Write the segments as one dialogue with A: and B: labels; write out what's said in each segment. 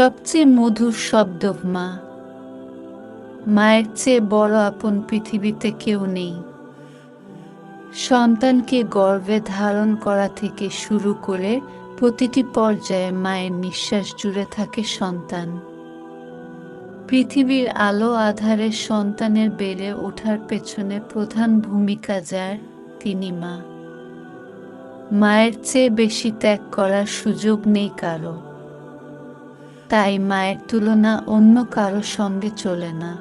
A: সবচেয়ে মধুর শব্দ, মা। মায়ের চেয়ে বড় আপন পৃথিবীতে কেউ নেই। সন্তানকে গর্ভে ধারণ করা থেকে শুরু করে প্রতিটি পর্যায়ে মায়ের নিঃশ্বাস জুড়ে থাকে সন্তান। পৃথিবীর আলো আধারে সন্তানের বেড়ে ওঠার পেছনে প্রধান ভূমিকা যার, তিনি মা। মায়ের চেয়ে বেশি ত্যাগ করার সুযোগ নেই কারও। তাই মায়ের তুলনা অন্য কারও সঙ্গে চলে না।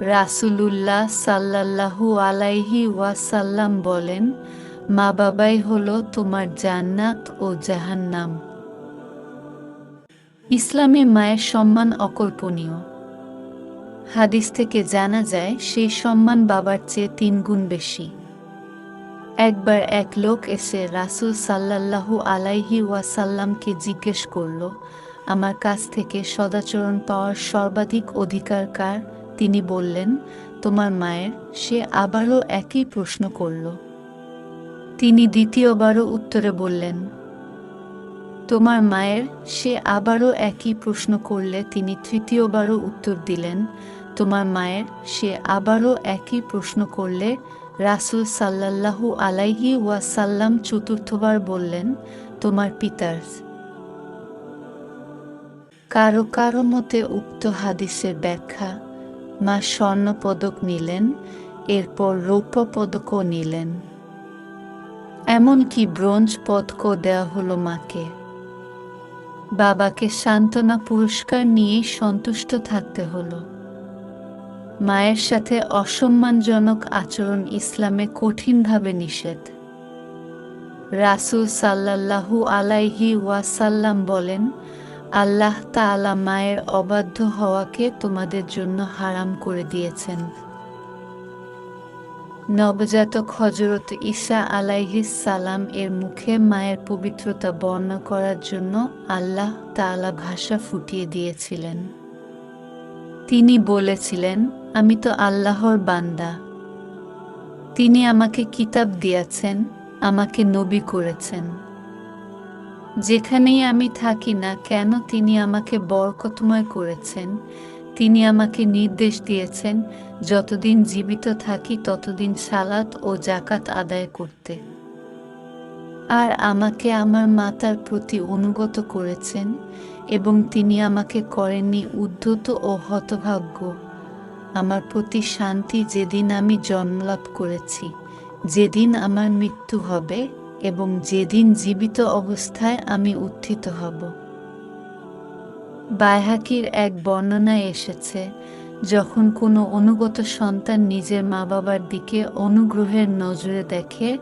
A: রাসুলুল্লাহ সাল্লাল্লাহু আলাইহি ওয়াসাল্লাম বলেন, মা বাবাই হলো তোমার জান্নাত ও জাহান্নাম। ইসলামে মায়ের সম্মান অকল্পনীয়। হাদিস থেকে জানা যায়, সেই সম্মান বাবার চেয়ে তিন গুণ বেশি। একবার এক লোক এসে রাসুল সাল্লাল্লাহু আলাইহি ওয়াসাল্লামকে জিজ্ঞেস করল, আমার কাছ থেকে সদাচরণ পাওয়ার সর্বাধিক অধিকার কার? তিনি বললেন, তোমার মায়ের। সে আবারও একই প্রশ্ন করল। তিনি দ্বিতীয়বারও উত্তরে বললেন, তোমার মায়ের? সে আবারও একই প্রশ্ন করলে তিনি তৃতীয়বারও উত্তর দিলেন, তোমার মায়ের? সে আবারও একই প্রশ্ন করলে রাসুল সাল্লাল্লাহু আলাইহি ওয়াসাল্লাম চতুর্থবার বললেন, তোমার পিতার কারও কারও মতে উক্ত হাদিসের ব্যাখ্যা মা স্বর্ণ পদক নিলেন, এরপর রৌপ্য পদকও নিলেন। এমনকি ব্রোঞ্জ পদকও দেওয়া হলো মাকে। বাবাকে সান্ত্বনা পুরস্কার নিয়েই সন্তুষ্ট থাকতে হলো। মায়ের সাথে অসম্মানজনক আচরণ ইসলামে কঠিনভাবে নিষেধ। রাসুল সাল্লাল্লাহু আলাইহি ওয়াসাল্লাম বলেন, আল্লাহ তাআলা মায়ের অবাধ্য হওয়াকে তোমাদের জন্য হারাম করে দিয়েছেন। নবজাতক হজরত ঈসা আলাইহিস সালাম এর মুখে মায়ের পবিত্রতা বর্ণনা করার জন্য আল্লাহ তাআলা ভাষা ফুটিয়ে দিয়েছিলেন। তিনি বলেছিলেন আমি তো আল্লাহর বান্দা। তিনি আমাকে কিতাব দিয়েছেন, আমাকে নবী করেছেন। যেখানেই আমি থাকি না কেন তিনি আমাকে বরকতময় করেছেন, তিনি আমাকে নির্দেশ দিয়েছেন, যতদিন জীবিত থাকি ততদিন সালাত ও জাকাত আদায় করতে। আর আমাকে আমার মাতার প্রতি অনুগত করেছেন এবং তিনি আমাকে করেননি উদ্ধত ও হতভাগ্য। আমার প্রতি শান্তি যেদিন আমি জন্মলাভ করেছি, যেদিন আমার মৃত্যু হবে এবং যেদিন জীবিত অবস্থায় আমি উত্থিত হব। বাইহাকির এক বর্ণনায় এসেছে, যখন কোনো অনুগত সন্তান নিজের মা বাবার দিকে অনুগ্রহের নজরে দেখে,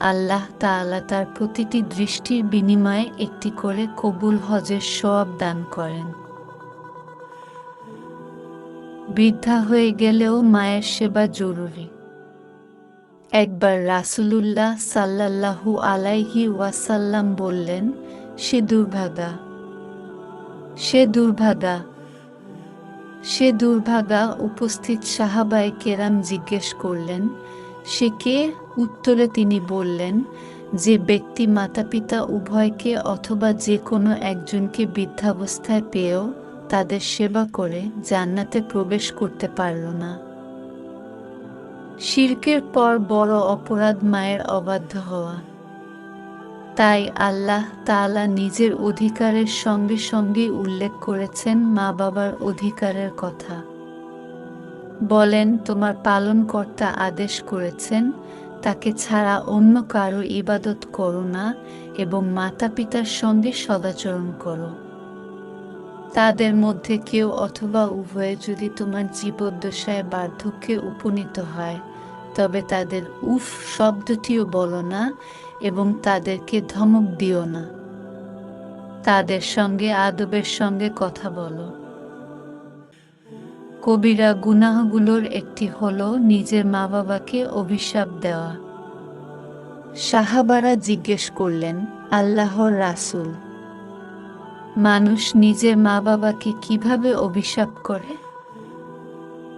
A: আল্লাহ তাআলা তার প্রতিটি দৃষ্টির বিনিময়ে একটি করে কবুল হজের সব দান করেন। বৃদ্ধা হয়ে গেলেও মায়ের সেবা জরুরি। একবার রাসুলুল্লাহ সাল্লাল্লাহু আলাইহি ওয়াসাল্লাম বললেন, সে দুর্ভাগা সে দুর্ভাগা সে দুর্ভাগা, উপস্থিত সাহাবাই কেরাম জিজ্ঞেস করলেন, সে কে? উত্তরে তিনি বললেন, যে ব্যক্তি মাতা পিতা উভয়কে অথবা যে কোনো একজনকে বৃদ্ধাবস্থায় পেয়েও তাদের সেবা করে জান্নাতে প্রবেশ করতে পারল না। শির্কের পর বড় অপরাধ মায়ের অবাধ্য হওয়া। তাই আল্লাহ তাআলা নিজের অধিকারের সঙ্গে সঙ্গে উল্লেখ করেছেন মা বাবার অধিকারের কথা। বলেন, তোমার পালনকর্তা আদেশ করেছেন, তাকে ছাড়া অন্য কারও ইবাদত করো না এবং মাতা পিতার সঙ্গে সদাচরণ করো। তাদের মধ্যে কেউ অথবা উভয়ে যদি তোমার জীবদ্দশায় বার্ধক্যে উপনীত হয়, তবে তাদের উফ শব্দটিও বলো না এবং তাদেরকে ধমক দিও না। তাদের সঙ্গে, আদবের সঙ্গে কথা বলো। কবিরা গুনাহগুলোর একটি হল নিজের মা বাবাকে অভিশাপ দেওয়া। সাহাবারা জিজ্ঞেস করলেন, আল্লাহর রাসূল। মানুষ নিজের মা বাবাকে কীভাবে অভিশাপ করে?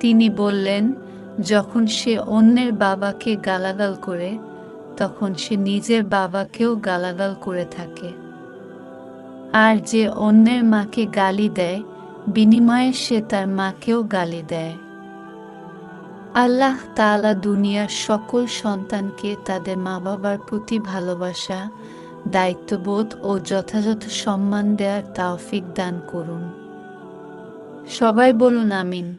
A: তিনি বললেন, যখন সে অন্যের বাবাকে গালাগাল করে, তখন সে নিজের বাবাকেও গালাগাল করে থাকে। আর যে অন্যের মাকে গালি দেয়, বিনিময়ে সে তার মাকেও গালি দেয়। আল্লাহ তাআলা দুনিয়ার সকল সন্তানকে তাদের মা বাবার প্রতি ভালোবাসা দায়িত্ববোধ ও যথাযথ সম্মান দেওয়ার তাওফিক দান করুন। সবাই বলুন আমিন।